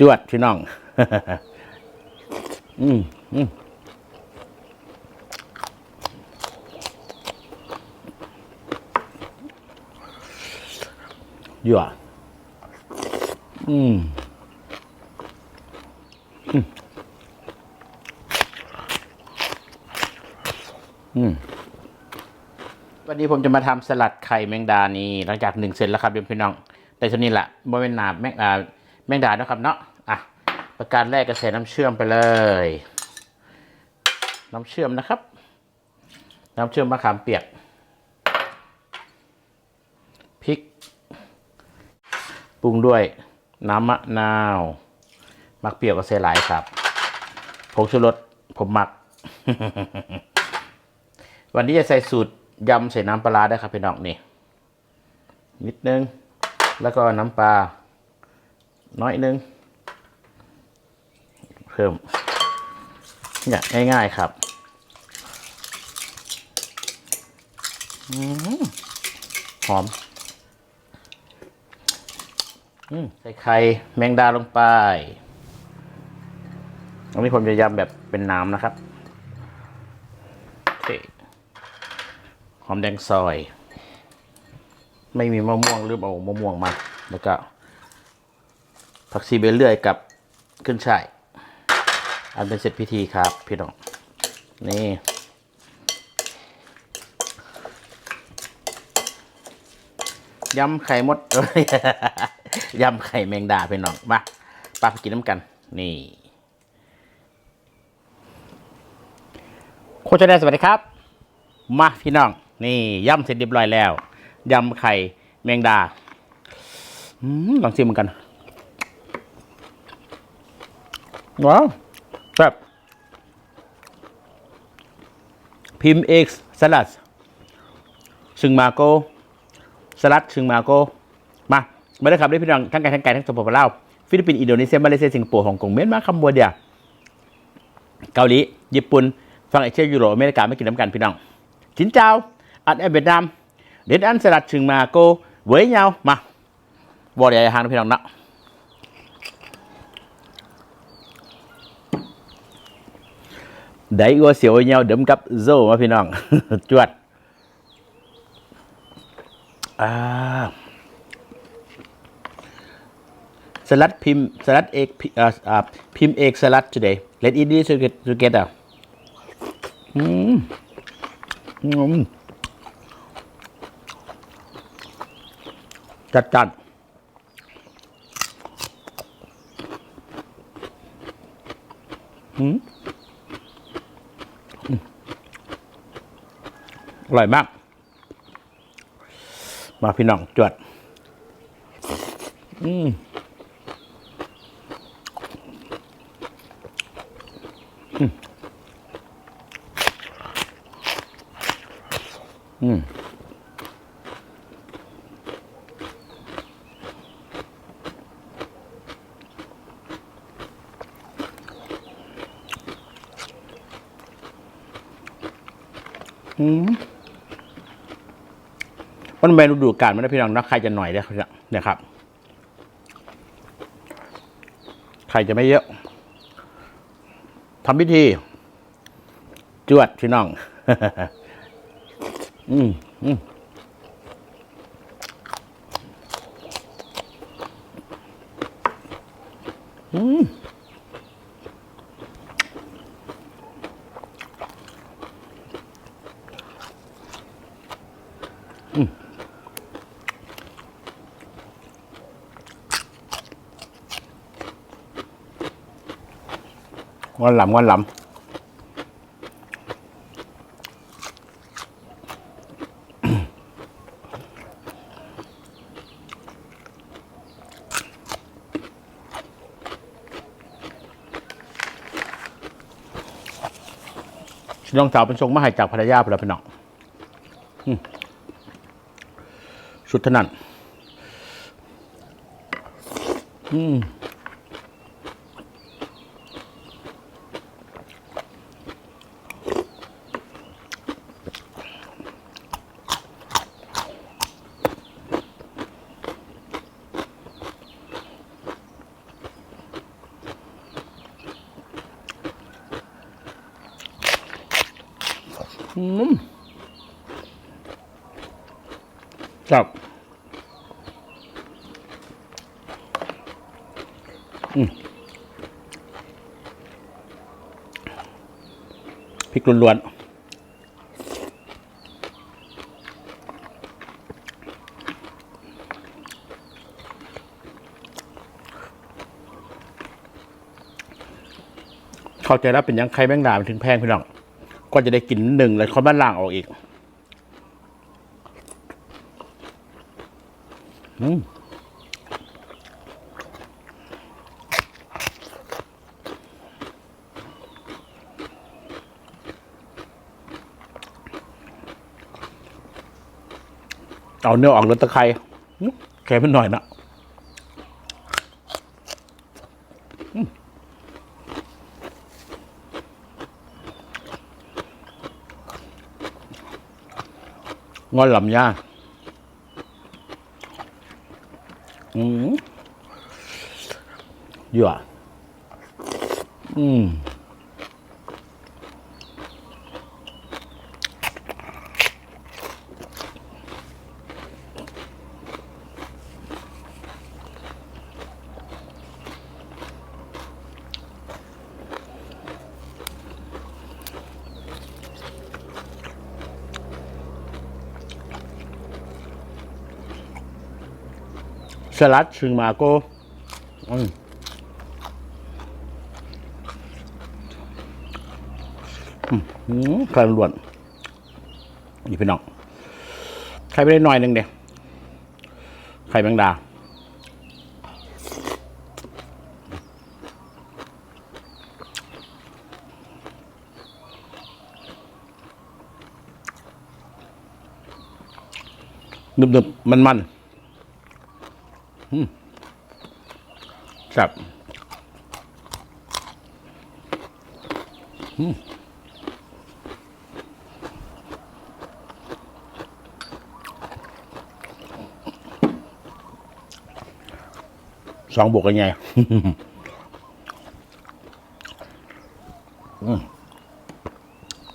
จวดพี่น้อง อืมอืมยั่วอืมอืมวันนี้ผมจะมาทำสลัดไข่แมงดานี่หลังจากหนึ่งเสร็จแล้วครับเดี๋ยวพี่น้องแต่ชนิดละบ่เป็นหนาแมงอ่าแมงดาเนาะครับเนาะ ประการแรกก็ใส่น้ำเชื่อมไปเลย น้ำเชื่อมนะครับ น้ำเชื่อมมะขามเปียกพริกปรุงด้วยน้ำมะนาวมักเปรี้ยวก็ใส่หลายครับผงชูรสผมหมัก วันนี้จะใส่สูตรยำใส่น้ำปลาได้วยครับพี่น้องนี่ นิดนึง แล้วก็น้ำปลาน้อยนึง พิ่มเนี่ยง่ายๆครับอหอมอมใส่ไข่แมงดาลงไป อันนี้ผมจะยำแบบเป็นน้ำนะครับหอมแดงซอย ไม่มีมะม่วงหรือเอามะม่วงมา แล้วก็ผักชีเบลเลื่อยกับขึ้นช่าย อันเป็นเสร็จพิธีครับพี่น้องนี่ยำไข่มดยำไข่แมงดาพี่น้องมาป้าไปกินน้ำกัน นี่โคชแนสวัสดีครับ มาพี่น้อง นี่ยำเสร็จเรียบร้อยแล้วยำไข่แมงดาลองชิมกันว้าว แบบพิมพ์เอ็กซ์สลัดซึ่งมาโกสลัดซึ่งมาโกมาไม่ได้ขับได้พี่น้องทั้งไก่ทั้งไก่ทั้งสปปลาวฟิลิปปินส์อินโดนีเซียมาเลเซียสิงคโปร์ฮ่องกงเมียนมาคัมโบเดียเกาหลีญี่ปุ่นฝั่งเอเชียยุโรปอเมริกาไม่กินน้ำกันพี่น้องจินเจ้าอันแอเวียดนามเดนอันสลัดซึ่งมาโกเวยยามาวอร์เดียอาหารพี่น้องเนาะ ไดกัวเสียวเงาเดิมกับโซ่มาพี่น้อง จวดสลัดพิมสลัดเอกพิมเอกสลัด today let it be together อืมอืมจัดจัดอืม อร่อยมาก มาพี่น้องจวด อืมอืมอืม มันเป็นฤดูกาลมันนะพี่น้องนะใครจะหน่อยเนี่ยเนี่ยครับ ใครจะไม่เยอะทำพิธี จวดพี่น้อง อืมอืมอืม งอนหลำงอนหลำน้องสาวเป็นทรงมาให้จากภรรยาไปแล้วพี่น้องสุดทนันอืม อืมครับอืมพริกล้วนๆเข้าใจแล้วเป็นยังใครแมงดามันถึงแพงพี่น้อง ก็จะได้กินหนึ่งเลยเขาบ้านล่างออกอีกอืมเอาเนื้อออกแล้วตะไคร้แค่เป็นหน่อยนะ งอนลำยาอืมเยอะอืม สลัดชึงมาโกอืมอืมอืมไข่ล้วนนี่พี่น้องไข่ไปได้หน่อยหนึ่งเดียวไข่แมงดาหนึบๆมันๆ อืมครับสองบวกกันไงอืม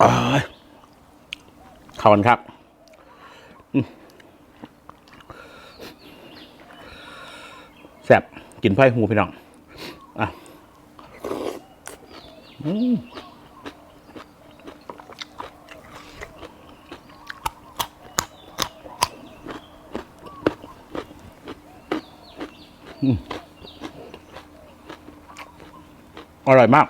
อ้ายเข้ากันครับ แซ่บกินไผ่หูพี่น้องอะอืมอืมอร่อยมาก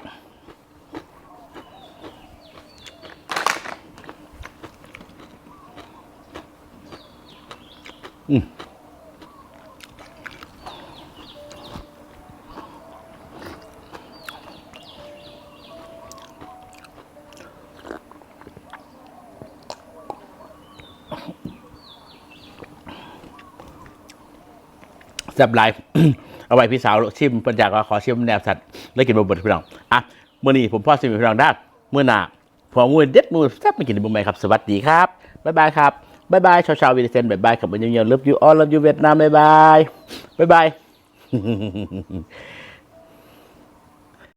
แซ่บหลาย เอาไว้พี่สาวชิมปัญญากว่าขอชิมแนวสัตว์แล้วกินบะบดพี่น้องอะเมื่อนี้ผมพ่อชิมพี่น้องได้เมื่อหน้าพอมื้อเด็ดมื้อแซ่บมากินในบุ้มไหมครับสวัสดีครับบ๊ายบายครับบ๊ายบายชาวชาววีเดเซนบ๊ายบายขับมันเงียบๆเลิฟยูออลเลิฟยูเวียดนามบ๊ายบายบ๊ายบาย